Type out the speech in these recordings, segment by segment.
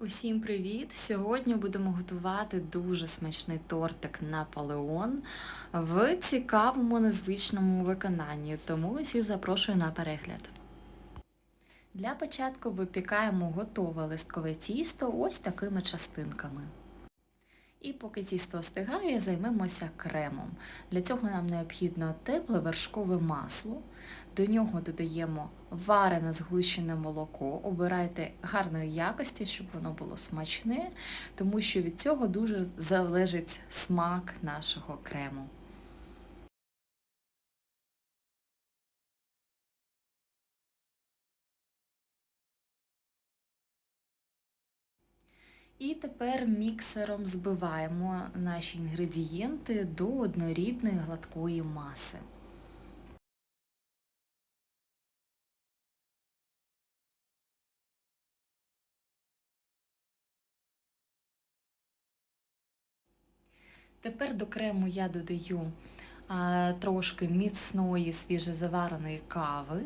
Усім привіт! Сьогодні будемо готувати дуже смачний тортик Наполеон в цікавому незвичному виконанні, тому усіх запрошую на перегляд. Для початку випікаємо готове листкове тісто ось такими частинками. І поки тісто остигає, займемося кремом. Для цього нам необхідно тепле вершкове масло. До нього додаємо варене згущене молоко. Обирайте гарної якості, щоб воно було смачне, тому що від цього дуже залежить смак нашого крему. І тепер міксером збиваємо наші інгредієнти до однорідної гладкої маси. Тепер до крему я додаю а, трошки міцної свіжезавареної кави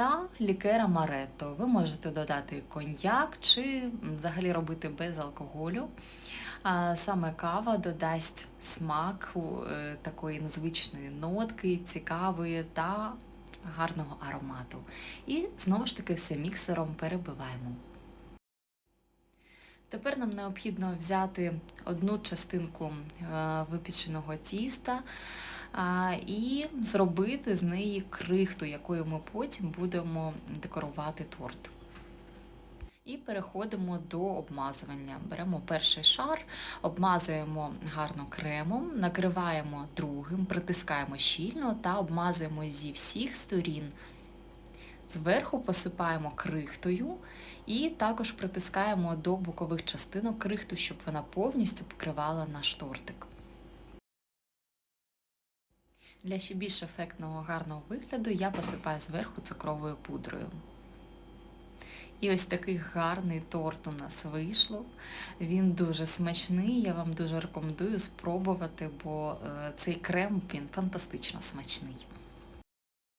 та лікера Маретто. Ви можете додати коньяк чи взагалі робити без алкоголю. Саме кава додасть смак е, такої незвичної нотки, цікавої та гарного аромату. І знову ж таки все міксером перебиваємо. Тепер нам необхідно взяти одну частинку е, випіченого тіста і зробити з неї крихту, якою ми потім будемо декорувати торт. І переходимо до обмазування. Беремо перший шар, обмазуємо гарно кремом, накриваємо другим, притискаємо щільно та обмазуємо зі всіх сторін. Зверху посипаємо крихтою і також притискаємо до бокових частинок крихту, щоб вона повністю покривала наш тортик. Для ще більш ефектного гарного вигляду я посипаю зверху цукровою пудрою. І ось такий гарний торт у нас вийшло. Він дуже смачний, я вам дуже рекомендую спробувати, бо е, цей крем він фантастично смачний.